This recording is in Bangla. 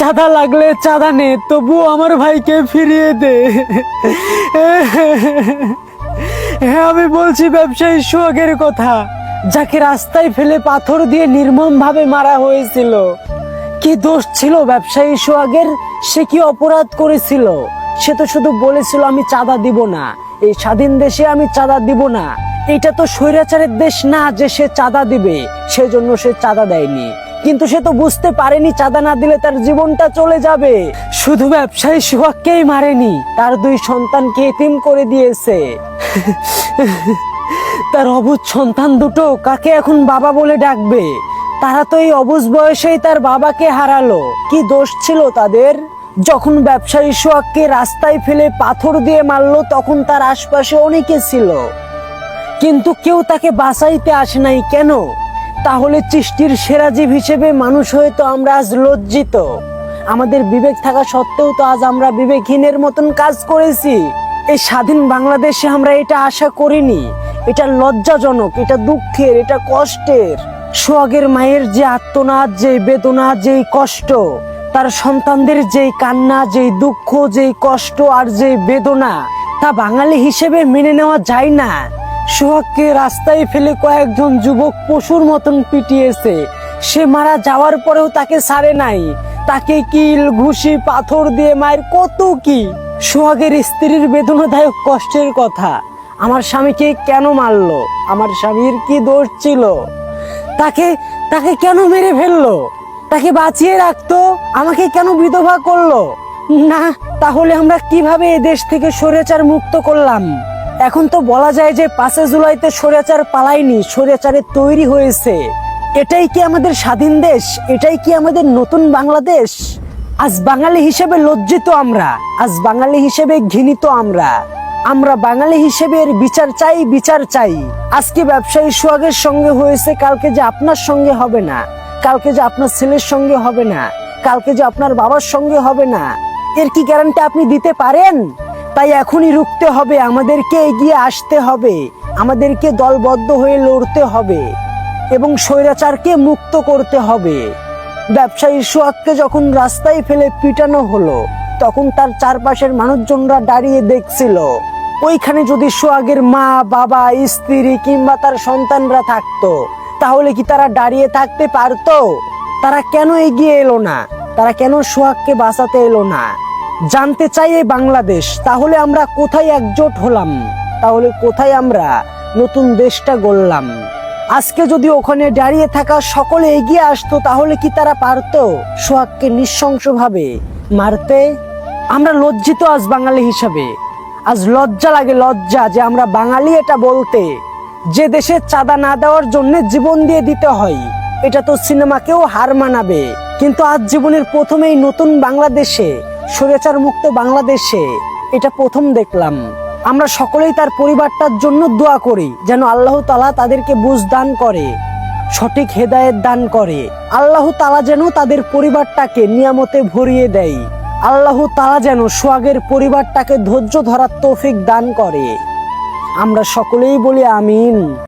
চাঁদা লাগলে চাঁদা নে তবু আমার ভাইকে ফিরিয়ে দে। হ্যাঁ আমি বলছি ব্যবসায়ী সোহাগের কথা। যাকে রাস্তায় ফেলে পাথর দিয়ে নির্মম ভাবে মারা হয়েছিল। কি দোষ ছিল ব্যবসায়ী সোহাগের সে কি অপরাধ করেছিল? সে তো শুধু বলেছিল, আমি চাঁদা দিব না। এই স্বাধীন দেশে আমি চাঁদা দিব না। এটা তো স্বৈরাচারের দেশ না যে সে চাঁদা দিবে, সেজন্য সে চাঁদা দেয়নি। কিন্তু সে তো বুঝতে পারেনি চাঁদা না দিলে তার জীবনটা চলে যাবে। শুধু ব্যবসায়ী সোহাগকেই মারেনি, তার দুই সন্তানকে এতিম করে দিয়েছে। তার অবুজ সন্তান দুটো কাকে এখন বাবা বলে ডাকবে? তারা তো এই অবুজ বয়সেই তার বাবাকে হারালো। কি দোষ ছিল তাদের? যখন ব্যবসায়ী সোহাগকে রাস্তায় ফেলে পাথর দিয়ে মারলো, তখন তার আশপাশে অনেকে ছিল। কিন্তু কেউ তাকে বাঁচাইতে আসে নাই কেন? তাহলে সৃষ্টির সেরা জীব হিসেবে মানুষ হয়ে তো আমরা আজ লজ্জিত। আমাদের বিবেক থাকা সত্ত্বেও তো আজ আমরা বিবেকহীনের মতন কাজ করেছি। এই স্বাধীন বাংলাদেশে আমরা এটা আশা করিনি। এটা লজ্জাজনক, এটা দুঃখের, এটা কষ্টের। সোহাগের মায়ের যে আত্মনাদ, যে বেদনা, যেই কষ্ট, তার সন্তানদের যেই কান্না, যেই দুঃখ, যেই কষ্ট আর যেই বেদনা, তা বাঙালি হিসেবে মেনে নেওয়া যায় না। সোহাগকে রাস্তায় ফেলে কয়েকজন যুবক পশুর মতন পিটিয়েছে। সে মারা যাওয়ার পরেও তাকে ছাড়ে নাই। তাকে কিল, ঘুষি, পাথর দিয়ে মায়ের কত কি? সোহাগের স্ত্রীর বেদনাদায়ক কষ্টের কথা। আমার স্বামীকে কেন মারলো? আমার স্বামীর কি দোষ ছিল? তাকে তাকে কেন মেরে ফেলল? তাকে বাঁচিয়ে রাখতো? আমাকে কেন বিধবা করল? না, তাহলে আমরা কীভাবে এদেশ থেকে স্বৈরাচার মুক্ত করলাম? এখন তো বলা যায় যে পাঁচে জুলাইতে স্বৈরাচার পালায়নি, স্বৈরাচারে তৈরি হয়েছে। এটাই কি আমাদের স্বাধীন দেশ? এটাই কি আমাদের নতুন বাংলাদেশ? আজ বাঙালি হিসেবে লজ্জিত আমরা, আজ বাঙালি হিসেবে ঘৃণিত আমরা। আমরা বাঙালি হিসেবে এর বিচার চাই বিচার চাই। আজকে ব্যবসায়ী সোহাগের সঙ্গে হয়েছে, কালকে যে আপনার সঙ্গে হবে না, কালকে যে আপনার ছেলের সঙ্গে হবে না, কালকে যে আপনার বাবার সঙ্গে হবে না, এর কি গ্যারান্টি আপনি দিতে পারেন? তাই এখনই রুখতে হবে, আমাদেরকে এগিয়ে আসতে হবে, আমাদেরকে দলবদ্ধ হয়ে লড়তে হবে এবং স্বৈরাচারকে মুক্ত করতে হবে। ব্যবসায়ী সোহাগকে যখন রাস্তায় ফেলে পিটানো হলো, তখন তার চারপাশের মানুষজনরা দাঁড়িয়ে দেখছিল। ওইখানে যদি সোহাগের মা, বাবা, স্ত্রী কিংবা তার সন্তানরা থাকতো, তাহলে কি তারা দাঁড়িয়ে থাকতে পারতো? তারা কেন এগিয়ে এলো না? তারা কেন সোহাগকে বাঁচাতে এলো না? জানতে চাই এই বাংলাদেশ, তাহলে আমরা কোথায় একজোট হলাম? তাহলে কোথায় আমরা নতুন দেশটা গড়লাম? আজকে যদি ওখানে দাঁড়িয়ে থাকা সকলে এগিয়ে আসতো, তাহলে কি তারা পারতো? সোহাগকে নৃশংসভাবে মারতে? আমরা লজ্জিত আজ বাঙালি হিসাবে। আজ লজ্জা লাগে, লজ্জা যে আমরা বাঙালি এটা বলতে। যে দেশে চাঁদা না দেওয়ার জন্য জীবন দিয়ে দিতে হয়, এটা তো সিনেমাকেও হার মানাবে। কিন্তু আজ জীবনের প্রথমেই নতুন বাংলাদেশে স্বৈরাচার মুক্ত বাংলাদেশে, এটা প্রথম দেখলাম। আমরা সকলেই তার পরিবারটার জন্য দোয়া করি, যেন আল্লাহ তালা তাদেরকে বুঝ দান করে, সঠিক হেদায়েত দান করে। আল্লাহ তালা যেন তাদের পরিবারটাকে নিয়ামতে ভরিয়ে দেয়। আল্লাহ তালা যেন সোয়াগের পরিবারটাকে ধৈর্য ধরার তৌফিক দান করে। আমরা সকলেই বলি আমিন।